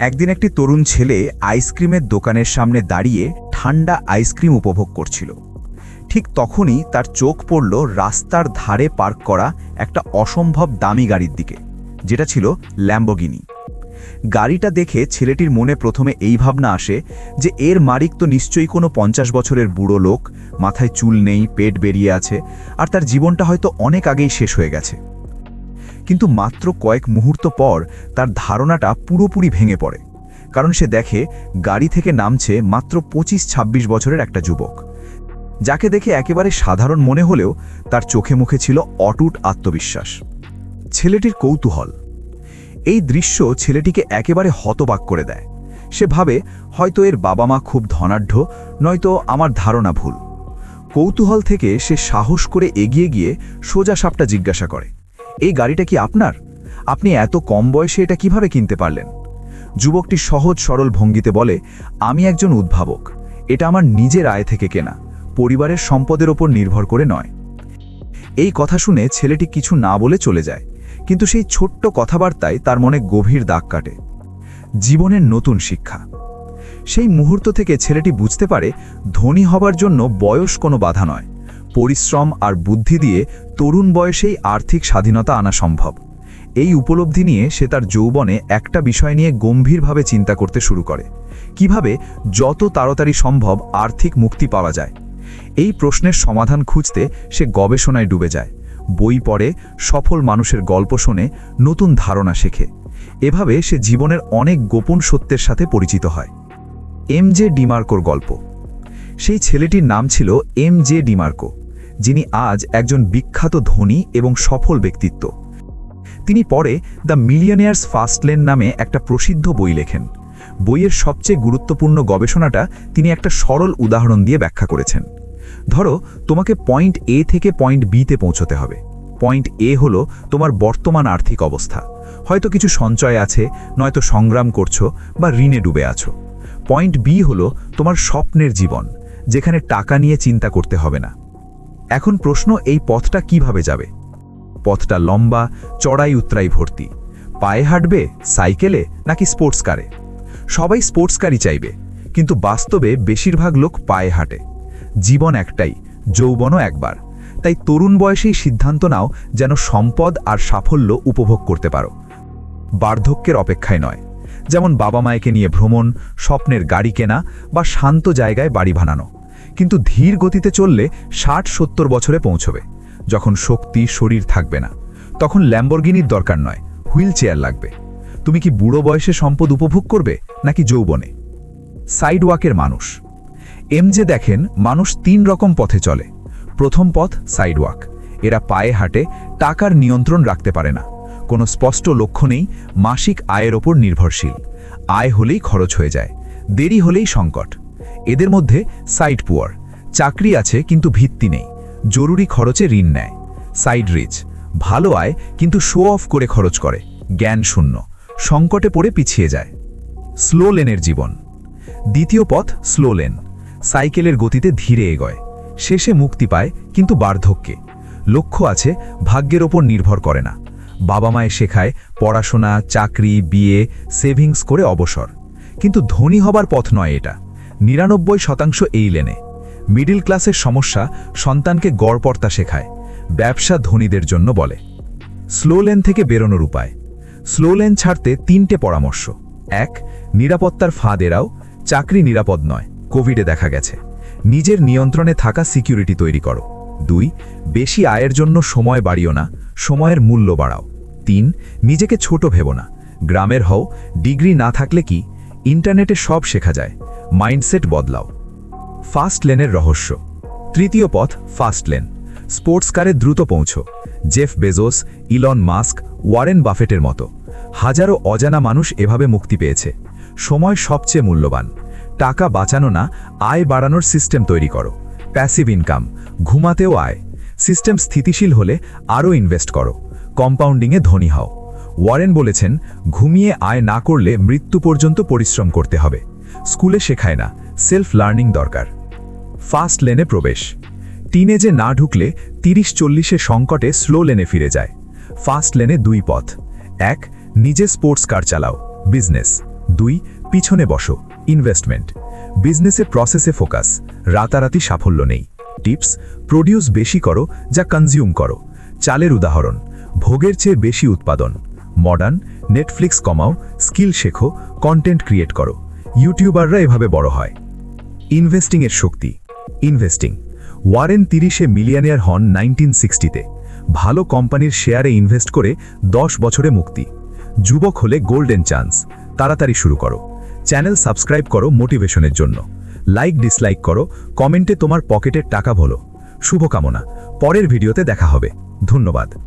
একদিন একটি তরুণ ছেলে আইসক্রিমের দোকানের সামনে দাঁড়িয়ে ঠান্ডা আইসক্রিম উপভোগ করছিল। ঠিক তখনই তার চোখ পড়ল রাস্তার ধারে পার্ক করা একটা অসম্ভব দামি গাড়ির দিকে, যেটা ছিল ল্যাম্বোগিনি। গাড়িটা দেখে ছেলেটির মনে প্রথমে এই ভাবনা আসে যে এর মালিক তো নিশ্চয়ই কোনো পঞ্চাশ বছরের বুড়ো লোক, মাথায় চুল নেই, পেট বেরিয়ে আছে, আর তার জীবনটা হয়তো অনেক আগেই শেষ হয়ে গেছে। কিন্তু মাত্র কয়েক মুহূর্ত পর তার ধারণাটা পুরোপুরি ভেঙে পড়ে। কারণ সে দেখে গাড়ি থেকে নামছে মাত্র পঁচিশ ২৬ বছরের একটা যুবক। যাকে দেখে একেবারে সাধারণ মনে হলেও তার চোখে মুখে ছিল অটুট আত্মবিশ্বাস। ছেলেটির কৌতূহল। এই দৃশ্য ছেলেটিকে একেবারে হতবাক করে দেয়। সে ভাবে, হয়তো এর বাবা মা খুব ধনাঢ্য, নয়তো আমার ধারণা ভুল। কৌতূহল থেকে সে সাহস করে এগিয়ে গিয়ে সোজা সাপটা জিজ্ঞাসা করে। এই গাড়িটা কি আপনার? আপনি এত কম বয়সে এটা কীভাবে কিনতে পারলেন? যুবকটি সহজ সরল ভঙ্গিতে বলে, আমি একজন উদ্ভাবক। এটা আমার নিজের আয় থেকে কেনা। পরিবারের সম্পদের ওপর নির্ভর করে নয়। এই কথা শুনে ছেলেটি কিছু না বলে চলে যায়, কিন্তু সেই ছোট্ট কথাবার্তায় তার মনে গভীর দাগ কাটে। জীবনের নতুন শিক্ষা। সেই মুহূর্ত থেকে ছেলেটি বুঝতে পারে, ধনী হবার জন্য বয়স কোনো বাধা নয়। পরিশ্রম আর বুদ্ধি দিয়ে তরুণ বয়সেই আর্থিক স্বাধীনতা আনা সম্ভব। এই উপলব্ধি নিয়ে সে তার যৌবনে একটা বিষয় নিয়ে গম্ভীরভাবে চিন্তা করতে শুরু করে। কীভাবে যত তাড়াতাড়ি সম্ভব আর্থিক মুক্তি পাওয়া যায়? এই প্রশ্নের সমাধান খুঁজতে সে গবেষণায় ডুবে যায়। বই পড়ে, সফল মানুষের গল্প শোনে, নতুন ধারণা শেখে। এভাবে সে জীবনের অনেক গোপন সত্যের সাথে পরিচিত হয়। এম জে ডিমার্কোর গল্প। সেই ছেলেটির নাম ছিল এম জে ডিমার্কো। যিনি আজ একজন বিখ্যাত ধনী এবং সফল ব্যক্তিত্ব। তিনি পরে দ্য মিলিয়নিয়ার্স ফাস্টলেন নামে একটা প্রসিদ্ধ বই লেখেন। বইয়ের সবচেয়ে গুরুত্বপূর্ণ গবেষণাটা তিনি একটা সরল উদাহরণ দিয়ে ব্যাখ্যা করেছেন। ধরো, তোমাকে পয়েন্ট এ থেকে পয়েন্ট বিতে পৌঁছতে হবে। পয়েন্ট এ হলো তোমার বর্তমান আর্থিক অবস্থা। হয়তো কিছু সঞ্চয় আছে, নয়তো সংগ্রাম করছ বা ঋণে ডুবে আছো। পয়েন্ট বি হলো তোমার স্বপ্নের জীবন, যেখানে টাকা নিয়ে চিন্তা করতে হবে না। এখন প্রশ্ন এই পথটা কীভাবে যাবে? পথটা লম্বা, চড়াই উত্তরাই ভর্তি। পায়ে হাঁটবে, সাইকেলে, নাকি স্পোর্টস কারে সবাই স্পোর্টস কারই চাইবে, কিন্তু বাস্তবে বেশিরভাগ লোক পায়ে হাঁটে। জীবন একটাই, যৌবনও একবার। তাই তরুণ বয়সেই সিদ্ধান্ত নাও যেন সম্পদ আর সাফল্য উপভোগ করতে পারো। বার্ধক্যের অপেক্ষায় নয়। যেমন বাবা মায়েকে নিয়ে ভ্রমণ, স্বপ্নের গাড়ি কেনা বা শান্ত জায়গায় বাড়ি বানানো। কিন্তু ধীর গতিতে চললে ষাট সত্তর বছরে পৌঁছবে। যখন শক্তি, শরীর থাকবে না, তখন ল্যাম্বরগিনির দরকার নয় হুইল চেয়ার লাগবে। তুমি কি বুড়ো বয়সে সম্পদ উপভোগ করবে, নাকি যৌবনে? সাইডওয়াকের মানুষ। এম যে দেখেন, মানুষ তিন রকম পথে চলে। প্রথম পথ সাইডওয়াক। এরা পায়ে হাঁটে, টাকার নিয়ন্ত্রণ রাখতে পারে না। কোনো স্পষ্ট লক্ষ্য নেই, মাসিক আয়ের ওপর নির্ভরশীল। আয় হলেই খরচ হয়ে যায়, দেরি হলেই সংকট। এদের মধ্যে সাইড পুয়ার। চাকরি আছে, কিন্তু ভিত্তি নেই। জরুরি খরচে ঋণ নেয়। Side rich. ভালো আয়, কিন্তু শো অফ করে খরচ করে। জ্ঞান শূন্য। সংকটে পড়ে পিছিয়ে যায়। স্লো লেনের জীবন। দ্বিতীয় পথ স্লো লেন। সাইকেলের গতিতে ধীরে এগোয়। শেষে মুক্তি পায়, কিন্তু বার্ধক্যে। লক্ষ্য আছে, ভাগ্যের ওপর নির্ভর করে না। বাবা মায়ে শেখায়, পড়াশোনা, চাকরি, বিয়ে সেভিংস করে অবসর। কিন্তু ধনী হবার পথ নয় এটা। নিরানব্বই শতাংশ এই লেনে। মিডিল ক্লাসের সমস্যা সন্তানকে গড়পর্তা শেখায়, ব্যবসা ধনীদের জন্য বলে। স্লো লেন থেকে বেরোনোর উপায়। স্লো লেন ছাড়তে তিনটে পরামর্শ। এক, নিরাপত্তার ফাঁদ এরাও চাকরি নিরাপদ নয়, কোভিডে দেখা গেছে। নিজের নিয়ন্ত্রণে থাকা সিকিউরিটি তৈরি করো। দুই, বেশি আয়ের জন্য সময় বাড়িও না, সময়ের মূল্য বাড়াও। তিন, নিজেকে ছোট ভেবো না। গ্রামের হও, ডিগ্রি না থাকলে কি? ইন্টারনেটে সব শেখা যায়। মাইন্ডসেট বদলাও। ফাস্ট লেনের রহস্য। তৃতীয় পথ, ফাস্ট লেন। স্পোর্টস কারে দ্রুত পৌঁছো। Jeff Bezos, Elon Musk, Warren বাফেটের মতো। হাজারো অজানা মানুষ এভাবে মুক্তি পেয়েছে। সময় সবচেয়ে মূল্যবান। টাকা বাঁচানো না, আয় বাড়ানোর সিস্টেম তৈরি করো। প্যাসিভ ইনকাম, ঘুমাতেও আয়। সিস্টেম স্থিতিশীল হলে আরও ইনভেস্ট করো। কম্পাউন্ডিংয়ে ধনী হও। ওয়ারেন বলেছেন, ঘুমিয়ে আয় না করলে মৃত্যু পর্যন্ত পরিশ্রম করতে হবে। স্কুলে শেখায় না, সেলফ লার্নিং দরকার। ফাস্ট লেনে প্রবেশ। টিনেজে না ঢুকলে তিরিশ চল্লিশে সংকটে স্লো লেনে ফিরে যায়। ফাস্ট লেনে দুই পথ। এক, নিজে স্পোর্টস কার চালাও, বিজনেস। দুই, পিছনে বসো, ইনভেস্টমেন্ট। বিজনেসে প্রসেসে ফোকাস, রাতারাতি সাফল্য নেই। টিপস, প্রডিউস বেশি করো যা কনজিউম করো। চালের উদাহরণ, ভোগের চেয়ে বেশি উৎপাদন। মডার্ন, নেটফ্লিক্স কমাও, স্কিল শেখো, কন্টেন্ট ক্রিয়েট করো। ইউটিউবাররা এভাবে বড় হয়। ইনভেস্টিংয়ের শক্তি। ইনভেস্টিং। ওয়ারেন তিরিশে মিলিয়নিয়ার হন নাইনটিন সিক্সটিতে। ভালো কোম্পানির শেয়ারে ইনভেস্ট করে দশ বছরে মুক্তি। যুবক হলে গোল্ডেন চান্স। তাড়াতাড়ি শুরু করো। চ্যানেল সাবস্ক্রাইব করো মোটিভেশনের জন্য। লাইক, ডিসলাইক করো। কমেন্টে তোমার পকেটের টাকা ভলো শুভকামনা। পরের ভিডিওতে দেখা হবে। ধন্যবাদ।